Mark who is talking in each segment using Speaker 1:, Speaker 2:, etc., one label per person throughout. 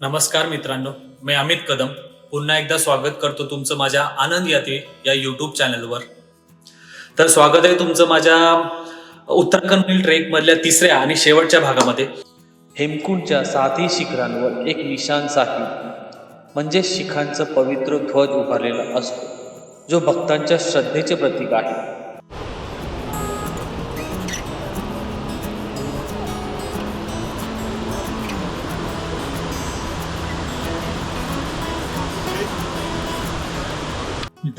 Speaker 1: नमस्कार मित्रांनो मी अमित कदम. पुन्हा एकदा स्वागत करतो तुमचं माझ्या आनंद यात्री या यूट्यूब चॅनलवर तर स्वागत आहे तुमचं माझ्या उत्तराखंड ट्रेक मधल्या तिसऱ्या आणि शेवटच्या भागामध्ये.
Speaker 2: हेमकुंडच्या सातही शिखरांवर एक निशान साही म्हणजे शिखांचा पवित्र ध्वज उभारलेला असतो जो भक्तांच्या श्रद्धेचे प्रतीक आहे.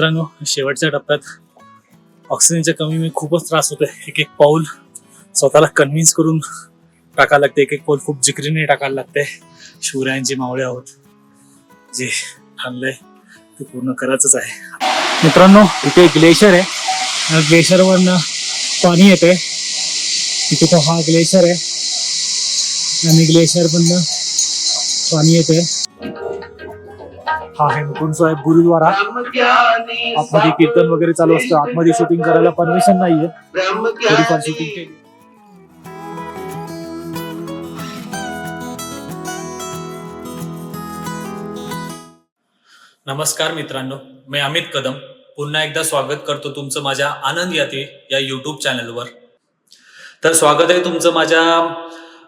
Speaker 1: मित्रांनो शेवटच्या टप्प्यात ऑक्सिजनच्या कमीमुळे खूपच त्रास होतोय. एक एक पाऊल स्वतःला कन्व्हिन्स करून टाकायला लागते एक एक पाऊल खूप जिकरीने टाकायला लागते शिवरायांची मावळे आहोत. जे ठरलंय ते पूर्ण करायचंच आहे. मित्रांनो इथे ग्लेशियर आहे. ग्लेशियरवरनं पाणी येते तिथे तो हा ग्लेशियर आहे. आणि ग्लेशियर मधनं पाणी येते हा हेमकुंड साहेब गुरुद्वारा. आतमध्ये कीर्तन वगैरे चालू असतं. आतमध्ये शूटिंग करायला परमिशन नाहीये. थोडीफार शूटिंग केली. नमस्कार मित्रांनो. मी अमित कदम. पुन्हा एकदा स्वागत करतो तुमचं माझ्या आनंद यात्री या युट्यूब चॅनलवर तर स्वागत आहे तुमचं माझ्या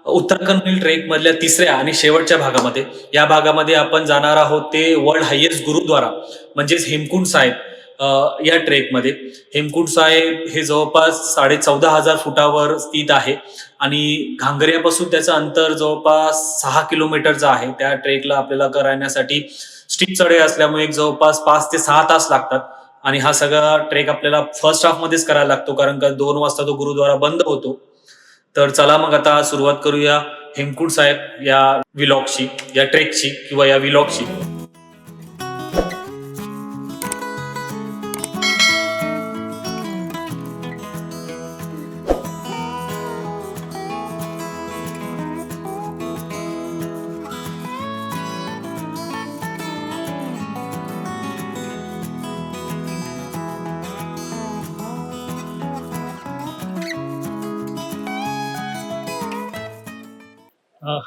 Speaker 1: उत्तराखंड ट्रेक मधल्या तिसऱ्या आणि शेवटच्या भागामध्ये. या भागामध्ये आपण जाणार आहोत ते वर्ल्ड हायेस्ट गुरुद्वारा म्हणजेच हेमकुंड साहेब या ट्रेकमध्ये. हेमकुंड साहेब हे जवळपास साडे चौदा हजार फुटावर स्थित आहे आणि घांगऱ्यापासून त्याचं अंतर जवळपास सहा किलोमीटरचं आहे. त्या ट्रेकला आपल्याला करण्यासाठी स्टीप चढे असल्यामुळे जवळपास पाच ते सहा तास लागतात आणि हा सगळा ट्रेक आपल्याला फर्स्ट हाफ मध्येच करायला लागतो कारण का दोन वाजता तो गुरुद्वारा बंद होतो. तर चला मग आता सुरुवात करूया हेमकुट साहेब या विलॉगची या ट्रेकची किंवा या विलॉगची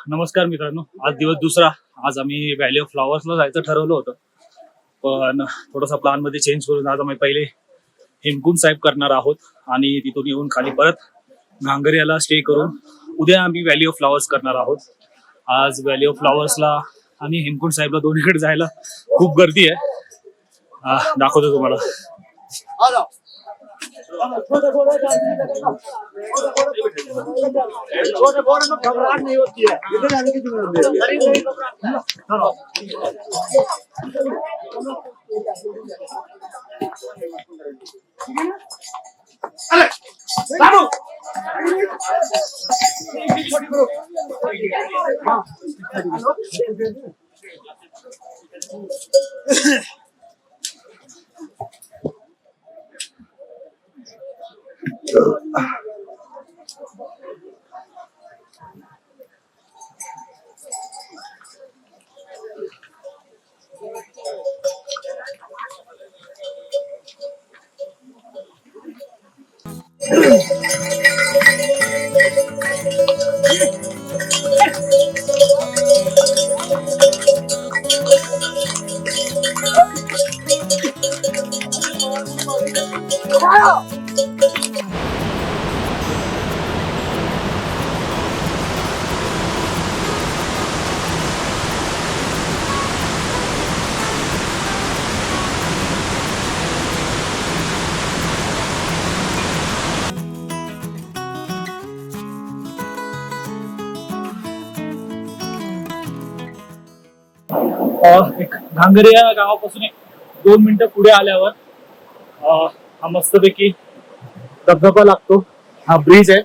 Speaker 1: नमस्कार मित्रांनो आज दिवस दुसरा. आज आम्ही व्हॅली ऑफ फ्लॉवर्सला जायचं ठरवलं होतं. पण थोडासा प्लॅनमध्ये चेंज करून आज आम्ही पहिले हेमकुंड साहेब करणार आहोत आणि तिथून येऊन खाली परत घांगरियाला स्टे करून उद्या आम्ही व्हॅली ऑफ फ्लॉवर्स करणार आहोत. आज व्हॅली ऑफ फ्लॉवर्सला आणि हेमकुंड साहेबला दोन्हीकडे जायला खूप गर्दी आहे. दाखवतो तुम्हाला.
Speaker 3: घबराहट नहीं होती है इधर आने की जरूरत अरे बाबू छोटी करो हाँ
Speaker 1: अ, अंधेरे या गावापासून एक दोन मिनिटं पुढे आल्यावर अ, हा मस्तपैकी धबधबा लागतो. हा ब्रिज आहे.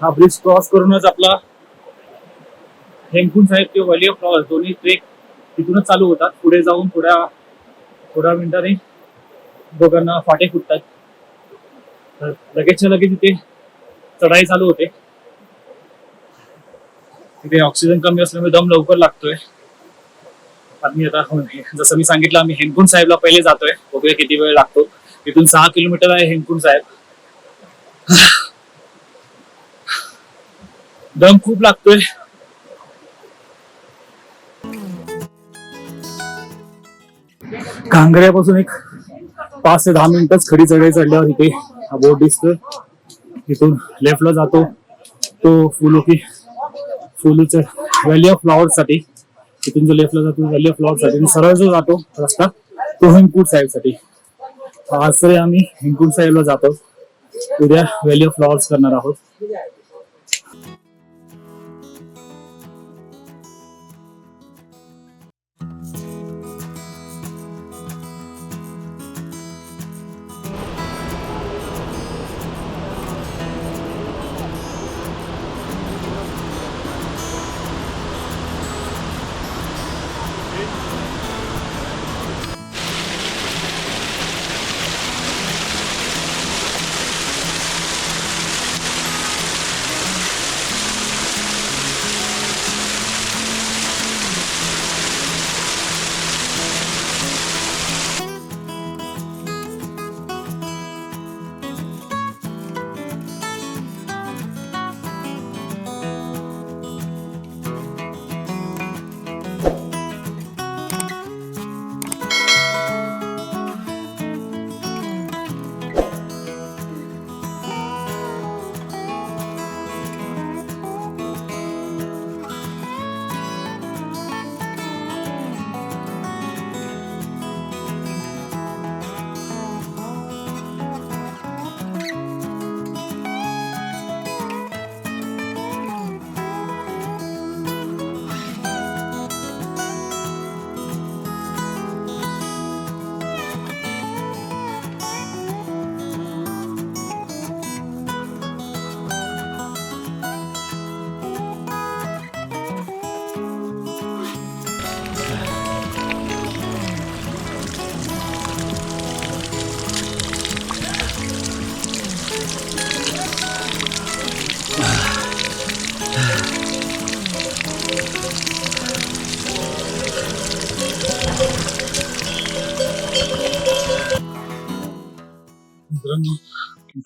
Speaker 1: हा ब्रिज क्रॉस करूनच आपला हेमकुंड साहेब किंवा वली ऑफ फ्लॉवर्स दोन्ही ट्रेक तिथूनच चालू होतात. पुढे जाऊन थोड्या थोड्या मिनिटांनी दोघांना फाटे फुटतात. तर लगेचच्या लगेच तिथे चढाई चालू होते. तिथे ऑक्सिजन कमी असल्यामुळे दम लवकर लागतोय. आम्ही आता जसं मी सांगितलं आम्ही हेमकुंड साहेबला पहिले जातोय. बघूया किती वेळ लागतो. तिथून सहा किलोमीटर आहे हेमकुंड साहेब. दम खूप लागतोय. कांगऱ्यापासून एक पाच ते दहा मिनिटच खडी चढाई चढल्यावर इथे हा बोट दिसतोय. तिथून लेफ्टला जातो. तो फुलो की फुलूच्या व्हॅली ऑफ फ्लॉवर्ससाठी. तिथून जो लेफ्टला जातो लेफ्ट लॉट फ्लॉवर साठी सरळ जो जातो रस्ता तो हेमकूट साहेबसाठी. आज तरी आम्ही हेमकूट साहेबला जातो. उद्या व्हॅली ऑफ फ्लॉवर्स करणार आहोत.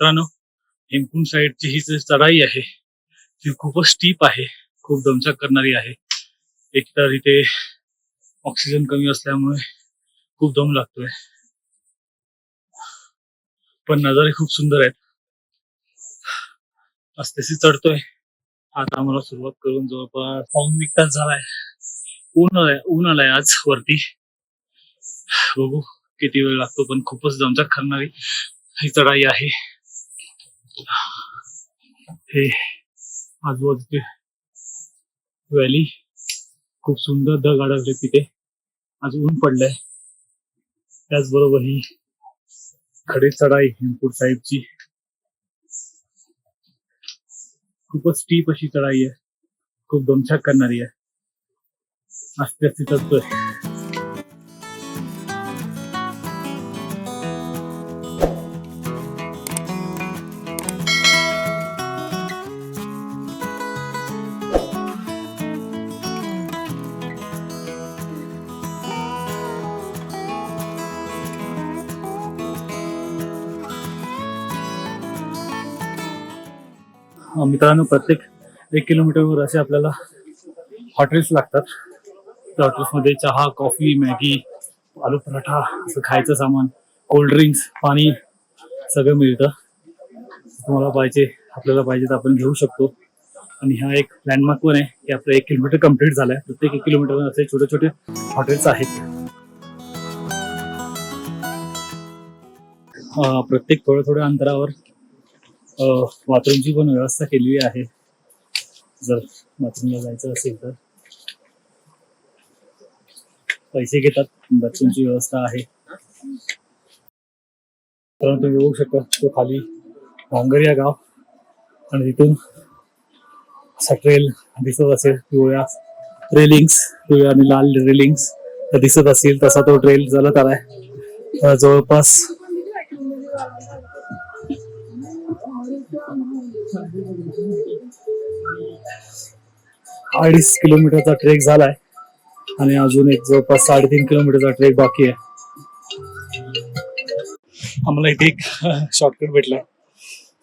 Speaker 1: मित्रांनो हेमकुंड साईडची ही जी चढाई आहे. ती खूपच स्टीप आहे खूप दमछाक करणारी आहे. एक तर इथे ऑक्सिजन कमी असल्यामुळे खूप दम लागतोय. पण नजारे खूप सुंदर आहेत. आज चढतोय. आता आम्हाला सुरुवात करून जवळपास पाऊन एक तास झालाय. ऊन आलाय ऊन आलाय आज वरती. बघू किती वेळ लागतो पण खूपच दमचाक करणारी ही चढाई आहे. हे आजूबाजूचे व्हॅली खूप सुंदर दग अडकले तिथे. आज ऊन पडलंय. त्याचबरोबर ही खडे चढाई हेमपूर साहेबची. खूपच स्टीप अशी चढाई आहे. खूप दमछाक करणारी आहे. आस्ते आस्ते चढतोय. मित्रांनो प्रत्येक एक किलोमीटरवर असे आपल्याला हॉटेल्स लागतात. त्या हॉटेल्समध्ये चहा कॉफी मॅगी आलू पराठा असं खायचं सामान कोल्ड ड्रिंक्स पाणी सगळं मिळतं. तुम्हाला पाहिजे आपल्याला पाहिजे तर आपण घेऊ शकतो. आणि हा एक लँडमार्क पण आहे की आपलं एक किलोमीटर कंप्लीट झालंय. प्रत्येक एक किलोमीटरवर असे छोटे छोटे हॉटेल्स आहेत. प्रत्येक थोड्या थोड्या अंतरावर बाथरूमची पण व्यवस्था केलेली आहे. जर बाथरूमला जायचं असेल तर. पैसे घेतात बाथरूमची व्यवस्था आहे. तर तुम्ही बघू शकता तो खाली भांगरिया गाव. आणि तिथून असा ट्रेल दिसत असेल पिवळ्या रेलिंग्स पिवळ्या आणि लाल रेलिंग्स दिसत असेल तसा तो ट्रेल चालत आलाय. जवळपास अडीच किलोमीटरचा ट्रेक झालाय. आणि अजून एक जवळपास साडेतीन किलोमीटरचा ट्रेक बाकी आहे. आम्हाला इथे एक शॉर्टकट भेटलाय.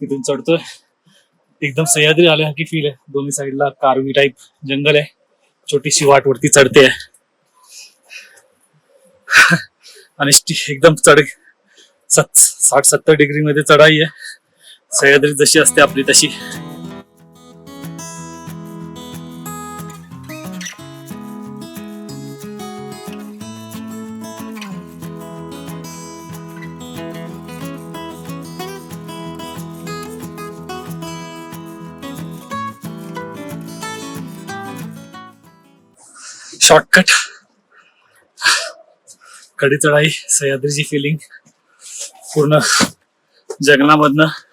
Speaker 1: तिथून चढतोय. एकदम सह्याद्री आल्या की फील आहे. दोन्ही साईडला कारवी टाईप जंगल आहे. छोटीशी वाट वरती चढते आणि एकदम चढ सत साठ सत्तर डिग्री मध्ये चढाई आहे. सह्याद्री जशी असते आपली तशी. शॉर्टकट कडी चढाई सह्याद्रीची फिलिंग पूर्ण जंगलामधनं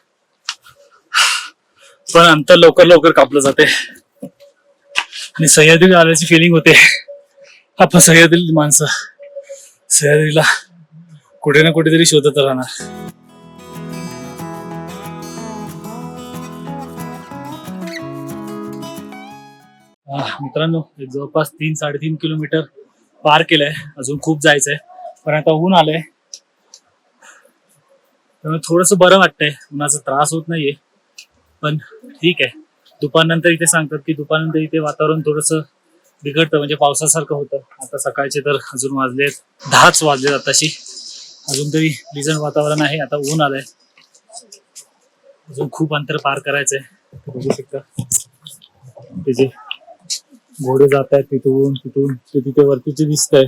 Speaker 1: पण अंतर लवकर लवकर कापलं जाते आणि सह्याद्री आल्याची फिलिंग होते. आपण सह्याद्री माणसं. सह्याद्रीला कुठे ना कुठेतरी शोधत राहणार. मित्रांनो जवळपास तीन साडेतीन किलोमीटर पार केलंय. अजून खूप जायचंय. पण आता ऊन आलंय. त्यामुळे थोडस बरं वाटतंय. उन्हाचा त्रास होत नाहीये. पण ठीक आहे. दुपारनंतर इथे सांगतात की दुपारनंतर इथे वातावरण थोडस बिघडतं. म्हणजे पावसासारखं होतं. आता सकाळचे तर अजून वाजले दहाच वाजले आताशी. अजून तरी डिझन वातावरण आहे. आता ऊन आलंय. अजून खूप अंतर पार करायचंय. बघू शकता. तिथे घोडे जात आहेत तिथून तिथून ते तिथे वरतीचे दिसतंय.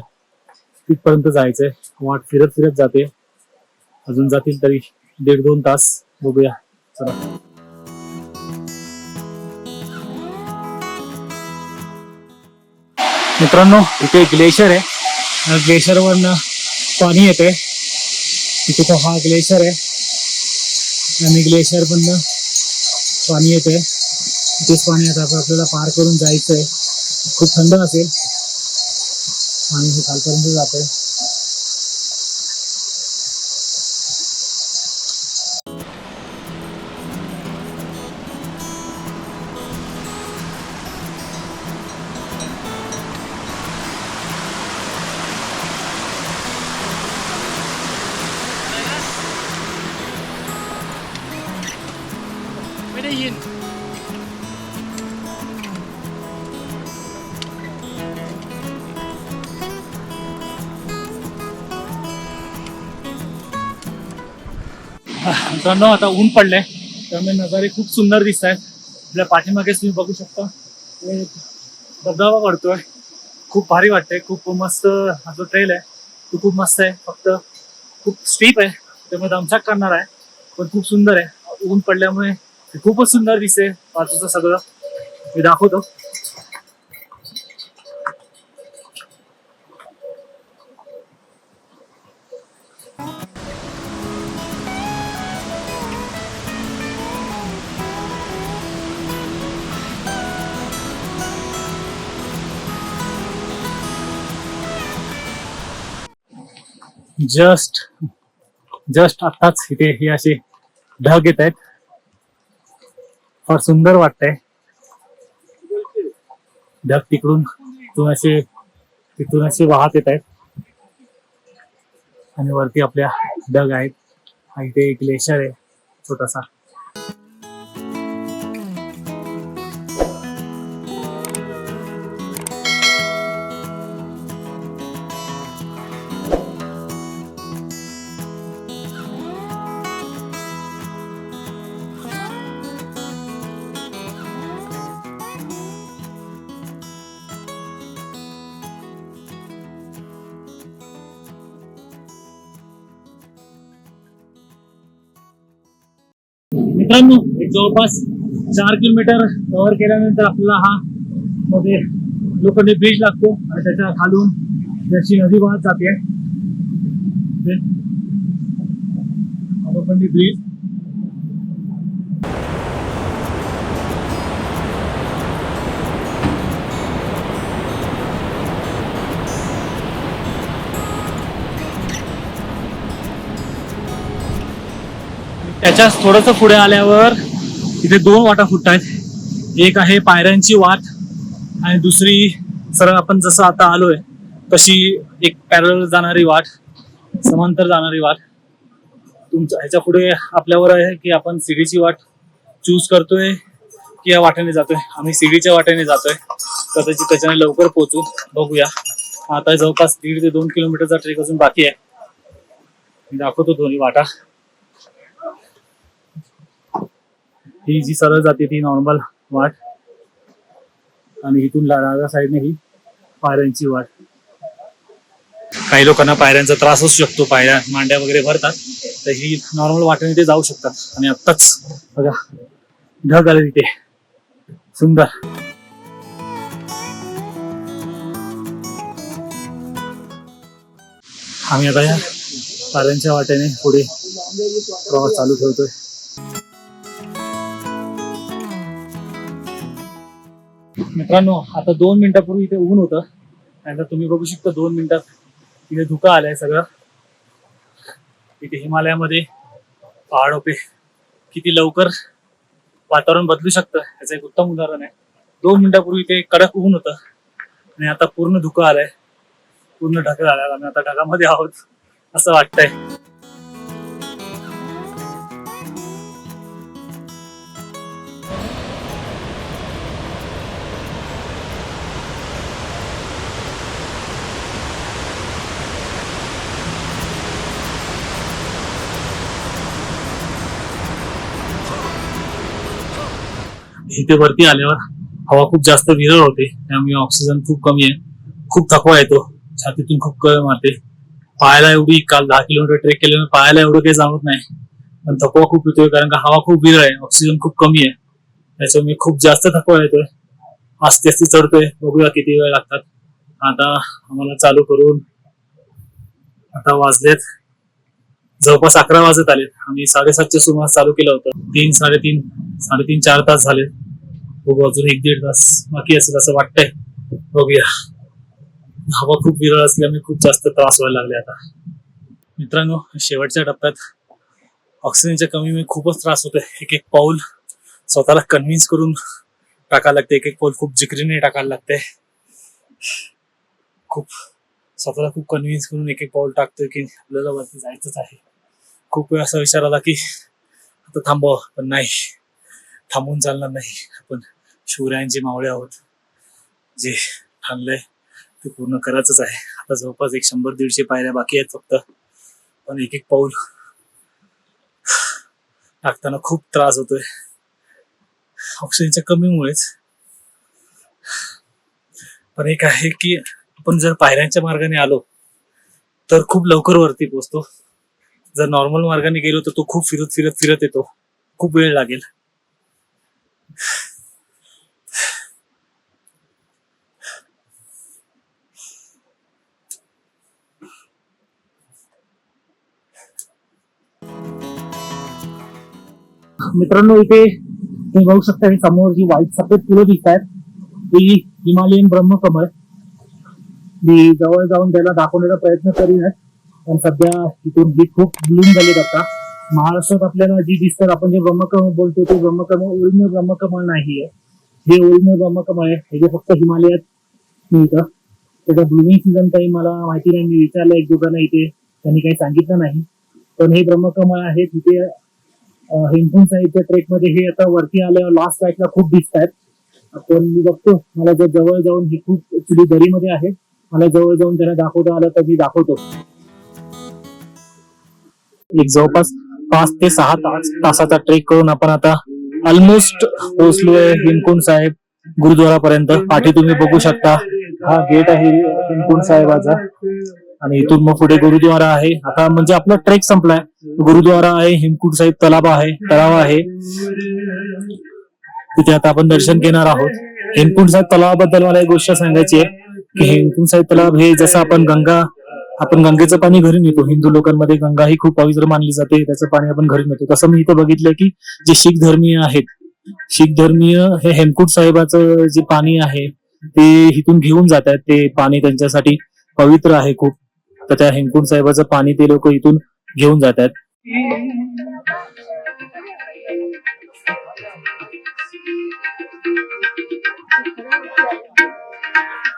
Speaker 1: तिथपर्यंत जायचंय. वाट फिरत फिरत जाते. अजून जातील तरी दीड दोन तास. बघूया. चला. मित्रांनो इथे ग्लेशियर आहे. ग्लेशियरवरनं पाणी येते तिथे तो हा ग्लेशियर आहे. आणि ग्लेशियर पाणी येते तेच पाणी आता आपल्याला पार करून जायचंय. खूप थंड असेल. आणि हे खालपर्यंत जात आहे मित्रांनो आता ऊन पडलंय. त्यामुळे नजारे खूप सुंदर दिसत आहेत आपल्या पाठीमागेच तुम्ही बघू शकता. धबधबा पडतोय. खूप भारी वाटतंय. खूप मस्त हा जो ट्रेल आहे तो खूप मस्त आहे. फक्त खूप स्टीप आहे. त्यामुळे दमछाक करणार आहे. पण खूप सुंदर आहे. ऊन पडल्यामुळे खूपच सुंदर दिसते बाजूचं सगळं. मी दाखवतो. जस्ट जस्ट आत्ताच इथे हे असे ढग येत आहेत. फार सुंदर वाटतंय. ढग तिकडून तिथून असे तिथून असे वाहत येत आहेत. आणि वरती आपल्या ढग आहेत. आणि इथे एक लेशर आहे छोटासा. जवळपास चार किलोमीटर कव्हर केल्यानंतर आपल्याला हा मध्ये लोखंडी ब्रिज लागतो आणि त्याच्या खालून त्याची नदी वाहत जाते. लोखंडी ब्रिज त्याच्याच थोडस पुढे आल्यावर इथे दोन वाटा फुटत आहेत. एक आहे पायऱ्यांची वाट आणि दुसरी सरळ आपण जसं आता आलोय तशी एक पॅरल जाणारी वाट समांतर जाणारी वाट. तुमच्या ह्याच्या पुढे आपल्यावर आहे की आपण सीडीची वाट चूज करतोय की या वाटेने जातोय. आम्ही सीडीच्या वाटेने जातोय. कदाचित त्याच्याने लवकर पोहोचू. बघूया. आता जवळपास दीड ते दोन किलोमीटरचा ट्रेक अजून बाकी आहे. दाखवतो दोन्ही वाटा. ही जी सरळ जाते ती नॉर्मल वाट. आणि इथून डाव्या साईडने ही पायऱ्यांची वाट. काही लोकांना पायऱ्यांचा त्रास असू शकतो पायऱ्या मांड्या वगैरे भरतात तर ही नॉर्मल वाटेने ते जाऊ शकतात. आणि आत्ताच बघा ढग आले तिथे. सुंदर. आम्ही आता या पायऱ्यांच्या वाटेने पुढे प्रवास चालू ठेवतोय. मित्रांनो आता दोन मिनिटापूर्वी इथे ऊन होतं. त्यानंतर तुम्ही बघू शकता दोन मिनिटात इथे धुका आलाय सगळं. इथे हिमालयामध्ये पहाड किती लवकर वातावरण बदलू शकतं याचं एक उत्तम उदाहरण आहे. दोन मिनिटापूर्वी इथे कडक ऊन होतं. आणि आता पूर्ण धुकं आलंय. पूर्ण ढग आलाय आम्ही आता ढगामध्ये आहोत असं वाटतंय. इथे वरती आल्यावर हवा खूप जास्त विरळ होते त्यामुळे ऑक्सिजन खूप कमी आहे. खूप थकवा येतो छातीतून खूप कळ मारते. पायाला एवढी काल दहा किलोमीटर ट्रेक केल्यामुळे पायाला एवढं काही जाणवत नाही. पण थकवा खूप येतोय कारण का हवा खूप विरळ आहे ऑक्सिजन खूप कमी आहे. त्याच्यामुळे खूप जास्त थकवा येतोय. आस्ते आस्ते चढतोय बघूया किती वेळ लागतात. आता आम्हाला चालू करून आता वाजलेत. जवळपास अकरा वाजत आलेत. आम्ही साडेसातच्या सुमारास चालू केलं होतं. तीन साडेतीन साडेतीन चार तास झाले बघू अजून एक दीड तास बाकी असेल असं वाटतंय. बघूया. हवा खूप विरळ असल्यामुळे खूप जास्त त्रास व्हायला लागले आता. मित्रांनो शेवटच्या टप्प्यात ऑक्सिजनच्या कमीमुळे खूपच त्रास होतोय. एक एक पाऊल स्वतःला कन्व्हिन्स करून टाकायला लागते. एक एक पाऊल खूप जिकरीने टाकायला लागते. खूप स्वतःला खूप कन्व्हिन्स करून एक एक पाऊल टाकतोय की आपल्याला वरती जायचंच आहे. खूप वेळ असा विचार आला की आता थांबावं पण नाही. थांबून चालणार नाही आपण. शिवरायांची मावळे आहोत. जे ठरलंय ते पूर्ण करायचंच आहे. आता जवळपास एक शंभर दीडशे पायऱ्या बाकी आहेत फक्त. पण एक एक पाऊल टाकताना खूप त्रास होतोय. ऑक्सिजनच्या कमीमुळेच. पण एक आहे की आपण जर पायऱ्यांच्या मार्गाने आलो तर खूप लवकर वरती पोहोचतो. जर नॉर्मल मार्गाने गेलो तर तो खूप फिरत फिरत फिरत येतो. खूप वेळ लागेल. मित्रांनो इथे तुम्ही बघू शकता हे समोर जी व्हाईट सफेद फुलं दिसत आहेत ती हिमालयन ब्रह्मकमळ. मी जवळ जाऊन त्याला दाखवण्याचा प्रयत्न करीन आहे. पण सध्या इथून ही खूप ब्लूम झालीत आता. महाराष्ट्रात आपल्याला जी दिसतात आपण जे ब्रह्मकमळ बोलतो ते ब्रह्मकमळ ओरिजिनल ब्रह्मकमळ नाही आहे हे ओरिजिनल ब्रह्मकमळ आहे. हे जे फक्त हिमालयात मिळतं. त्याचा ब्लुमिंग सीझन काही मला माहिती नाही. मी विचारलं एक दोघांना इथे. त्यांनी काही सांगितलं नाही. पण हे ब्रह्मकमळ आहे तिथे हेमकुंड साईडच्या ट्रेकमध्ये हे आता वरती आल्यावर लास्ट साईडला खूप दिसत आहेत. आपण मी बघतो मला जर जवळ जाऊन हे खूप ऍक्च्युली दरीमध्ये आहे मला जवळ जाऊन त्यांना दाखवता आलं तर मी दाखवतो. एक जवळपास पाच ते सहा तास तासाचा ट्रेक करून आपण आता ऑलमोस्ट पोहोचलोय हेमकुंड साहेब गुरुद्वारापर्यंत. पाठी तुम्ही बघू शकता. हा गेट आहे हेमकुंड साहेबाचा. आणि इथून मग पुढे गुरुद्वारा आहे. आता म्हणजे आपला ट्रेक संपलाय. गुरुद्वारा आहे हिमकुट साहेब तलाव आहे तलाव आहे. तिथे आता आपण दर्शन घेणार आहोत. हेमकुंड साहेब तलावाबद्दल मला एक गोष्ट सांगायची आहे की हेमकुंड साहेब तलाव हे जसं आपण गंगा आपण गंगेचं पाणी घरी नेतो. हिंदू लोकांमध्ये गंगा ही खूप पवित्र मानली जाते त्याचं पाणी आपण घरी नेतो. तसं मी इथं बघितलं की जे शीख धर्मीय आहेत शीख धर्मीय हे हेमकुट साहेबाचं जे पाणी आहे ते इथून घेऊन जात आहेत ते पाणी त्यांच्यासाठी पवित्र आहे खूप. तर त्या हेमकुंड साहेबाचं पाणी ते लोक इथून घेऊन जातात.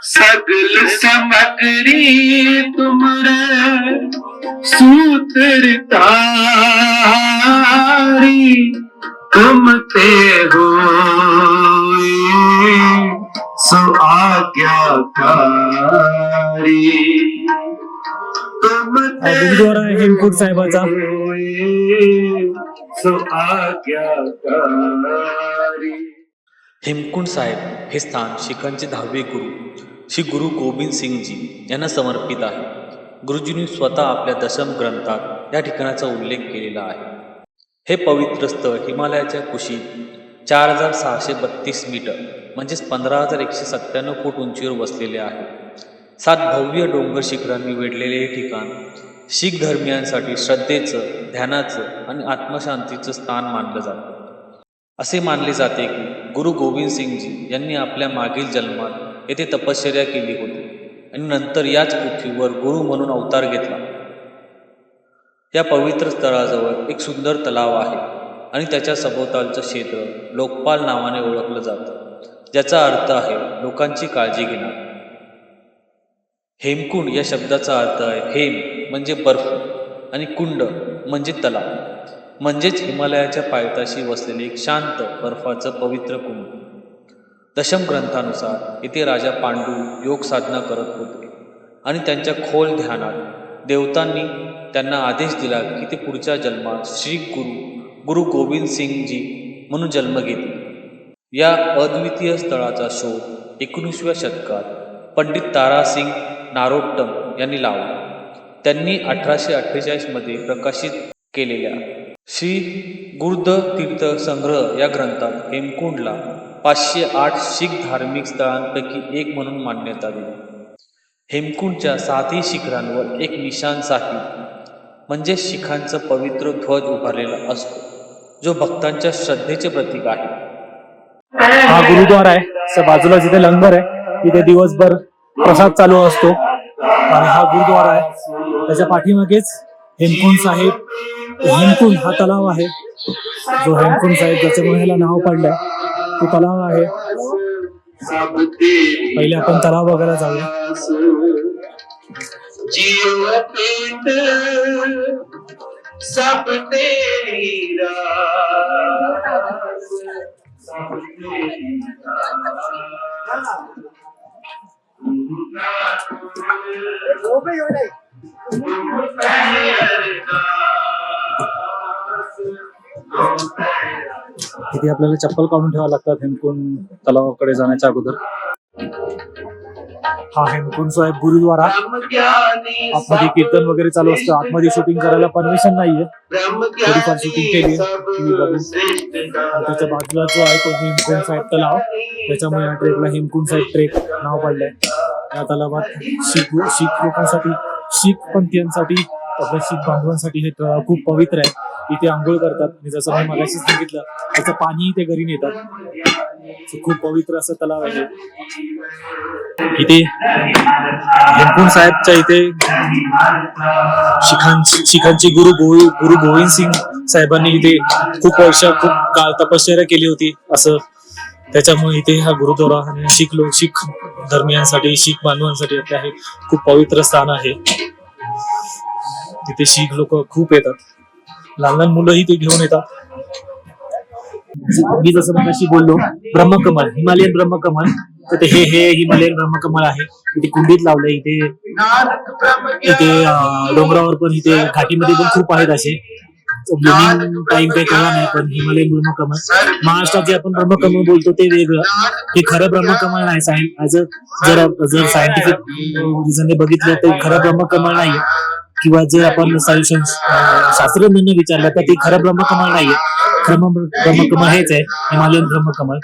Speaker 4: सगल समग्री तुमरा सूत्र तारी तुम ते हो सो आज्ञाकारी।
Speaker 1: हेमकूट साहेबाचा.
Speaker 2: हेमकुंड साहेब हे स्थान शिखांचे दहावे गुरु श्री गुरु गोविंद सिंगजी यांना समर्पित आहे. गुरुजींनी स्वतः आपल्या दशम ग्रंथात या ठिकाणाचा उल्लेख केलेला आहे. हे पवित्र स्थळ हिमालयाच्या कुशीत चार हजार सहाशे बत्तीस मीटर म्हणजेच पंधरा हजार एकशे सत्त्याण्णव फूट उंचीवर वसलेले आहे. सात भव्य डोंगर शिखरांनी वेढलेले हे ठिकाण शीख धर्मियांसाठी श्रद्धेचं ध्यानाचं आणि आत्मशांतीचं स्थान मानलं जातं. असे मानले जाते की गुरु गोविंद सिंगजी यांनी आपल्या मागील जन्मात येथे तपश्चर्या केली होती आणि नंतर याच पृथ्वीवर गुरु म्हणून अवतार घेतला. या पवित्र स्थळाजवळ एक सुंदर तलाव आहे आणि त्याच्या सभोवतालचं क्षेत्र लोकपाल नावाने ओळखलं जातं. ज्याचा अर्थ आहे लोकांची काळजी घेणार हेमकुंड या शब्दाचा अर्थ आहे हेम म्हणजे बर्फ आणि कुंड म्हणजे तलाव. म्हणजेच हिमालयाच्या पायथ्याशी वसलेले एक शांत बर्फाचं पवित्र कुंड. दशम ग्रंथानुसार इथे राजा पांडू योग साधना करत होते आणि त्यांच्या खोल ध्यानात देवतांनी त्यांना आदेश दिला की ते पुढच्या जन्मात श्री गुरु गुरु गोविंद सिंगजी म्हणून जन्म घेतील. या अद्वितीय स्थळाचा शोध एकोणीसव्या शतकात पंडित तारासिंग नारोट्टम यांनी लावला. त्यांनी अठराशे अठ्ठेचाळीसमध्ये प्रकाशित केलेल्या श्री गुर्द तीर्थ संग्रह या ग्रंथात हेमकुंडला पाचशे आठ शीख धार्मिक स्थळांपैकी एक म्हणून मान्यता दिली. हेमकुंडच्या सातही शिखरांवर एक निशान साहिब म्हणजे शिखांचा पवित्र ध्वज उभारलेला असतो जो भक्तांच्या श्रद्धेचे प्रतीक आहे.
Speaker 1: हा गुरुद्वारा आहे. बाजूला जिथे लंगर आहे तिथे दिवसभर प्रसाद चालू असतो. आणि हा गुरुद्वारा आहे. त्याच्या पाठीमागेच हेमकुंड साहेब. हेमकुंड हा तलाव आहे. जो हेमकुंड साहेब ज्याच्यामुळे ह्याला नाव पडलंय तो तलाव आहे. पहिले आपण तलाव बघायला जाऊया.
Speaker 4: सब
Speaker 1: किती आपल्याला चप्पल काढून ठेवा लागतात हेमकुंड तलावाकडे जाण्याच्या अगोदर? हा हेमकुंड साहेब गुरुद्वारा. आतमध्ये कीर्तन वगैरे चालू असतं. आतमध्ये शूटिंग करायला परमिशन नाहीये. थोडीफार शूटिंग केली त्याच्या बाजूला जो आहे तो हेमकुंड साहेब तलाव. त्याच्यामुळे या ट्रेकला हेमकुंड साहेब ट्रेक नाव पडलंय. या तलावात शीख शीख लोकांसाठी शीख पंथीयांसाठी आपल्या शीख बांधवांसाठी हे तलाव खूप पवित्र आहे. इथे आंघोळ करतात. मी जसं मी मगाशी सांगितलं त्याचं पाणी इथे घरी नेतात. खूप पवित्र असं तलाव आहे. इथे हेमकुंड साहेबच्या इथे शिखांची शिखांची गुरु गोविंद गुरु गोविंद सिंग साहेबांनी इथे खूप वर्ष खूप काळ तपश्चर्या केली होती असं. त्याच्यामुळे इथे हा गुरुद्वारा आणि शीख लोक शीख धर्मियांसाठी शीख बांधवांसाठी आपले आहे. खूप पवित्र स्थान आहे. तिथे शीख लोक खूप येतात. लहान लहान मुलंही ते घेऊन येतात. मी जसं मगाशी बोललो ब्रह्मकमल हिमालयन ब्रह्मकमल. तर हे हे हिमालयन ब्रह्मकमल आहे. इथे कुंडीत लावलंय इथे इथे डोंगरावर पण इथे घाटीमध्ये पण खूप आहेत असे. टाइम काही कळला नाही पण हिमालयन ब्रह्मकमल. महाराष्ट्रात जे आपण ब्रह्मकमल बोलतो ते वेगळं. हे खरं ब्रह्मकमल नाही सायन्स जर जर सायंटिफिक रिझनने बघितलं तर खरं ब्रह्मकमल नाही किंवा जर आपण सोल्युशन शास्त्रज्ञांनी विचारलं तर ते खरं ब्रह्मकमल नाहीये. खरं ब्रह्मकमल हेच आहे. हिमालयन ब्रह्मकमल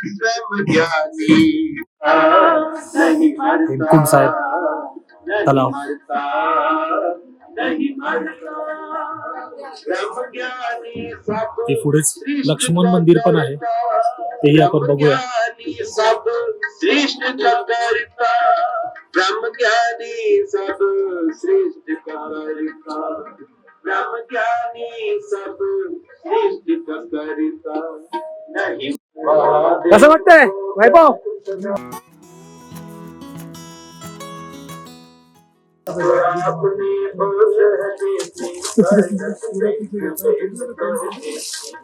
Speaker 1: हेमकुंड साहेब तलाव. ते पुढेच लक्ष्मण मंदिर पण आहे. तेही आपण बघूया.
Speaker 4: ब्रह्मज्ञानी सब श्रेष्ठ कारिका. ब्रह्मज्ञानी सब श्रेष्ठ करता नहीं।
Speaker 1: कसं वाटतंय? वैभव?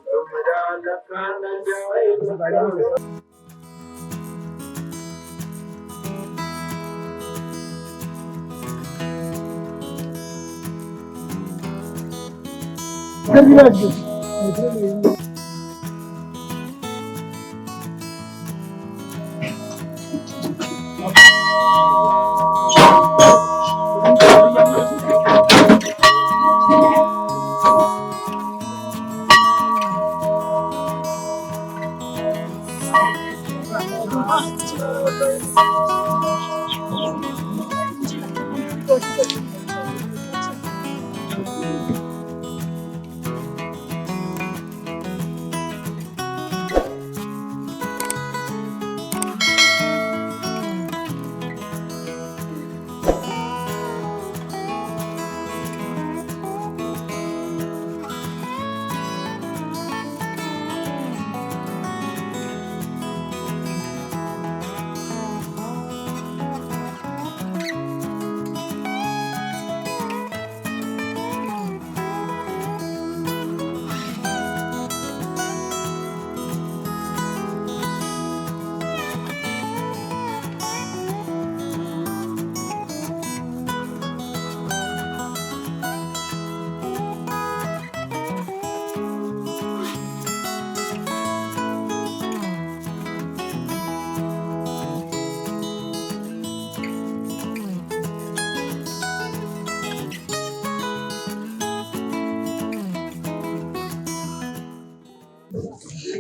Speaker 4: तुमरा लखा न जाए। 这里，这里。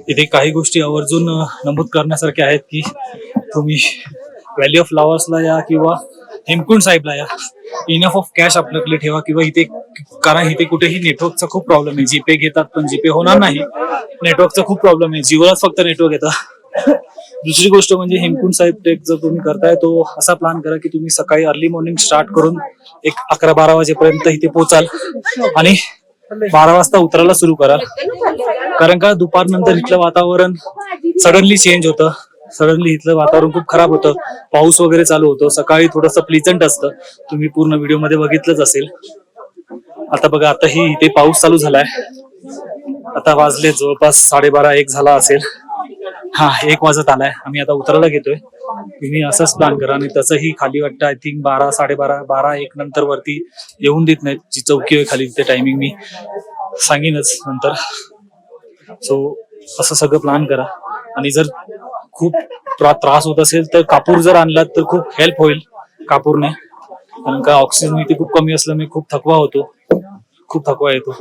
Speaker 1: इथे काही गोष्टी आवर्जून नमूद करण्यासारख्या आहेत की तुम्ही व्हॅली ऑफ फ्लावर्सला या किंवा हेमकुंड साहेबला या. इनफ ऑफ कॅश आपल्याकडे ठेवा किंवा इथे कारण इथे कुठेही नेटवर्कचा खूप प्रॉब्लेम आहे. जीपे घेतात पण जीपे होणार नाही. नेटवर्कचा खूप प्रॉब्लेम आहे. जिओलाच फक्त नेटवर्क येतं. दुसरी गोष्ट म्हणजे हेमकुंड साहेब ट्रेक जर तुम्ही करताय तो असा प्लॅन करा की तुम्ही सकाळी अर्ली मॉर्निंग स्टार्ट करून एक अकरा बारा वाजेपर्यंत इथे पोचाल आणि बारा वाजता उतरायला सुरू कराल. कारण का दुपारनंतर इथलं वातावरण सडनली चेंज होतं. सडनली इथलं वातावरण खूप खराब होतं. पाऊस वगैरे चालू होतो. सकाळी थोडस प्लिजंट असतं. तुम्ही पूर्ण व्हिडिओमध्ये बघितलंच असेल. आता बघा आता ही इथे पाऊस चालू झालाय. आता वाजले जवळपास साडेबारा एक झाला असेल. हा एक वाजत आलाय. आम्ही आता उतरायला घेतोय. तुम्ही असंच प्लॅन करा. आणि तसंही खाली वाटतं आय थिंक बारा साडेबारा बारा एक नंतर वरती येऊन देत नाहीत. जी चौकी आहे खाली तिथे टायमिंग मी सांगेनच नंतर. सो असं सगळं प्लॅन करा. आणि जर खूप त्रास होत असेल तर कापूर जर आणला तर खूप हेल्प होईल कापूरने. कारण का ऑक्सिजन इथे खूप कमी असल्यामुळे खूप थकवा होतो. खूप थकवा येतो.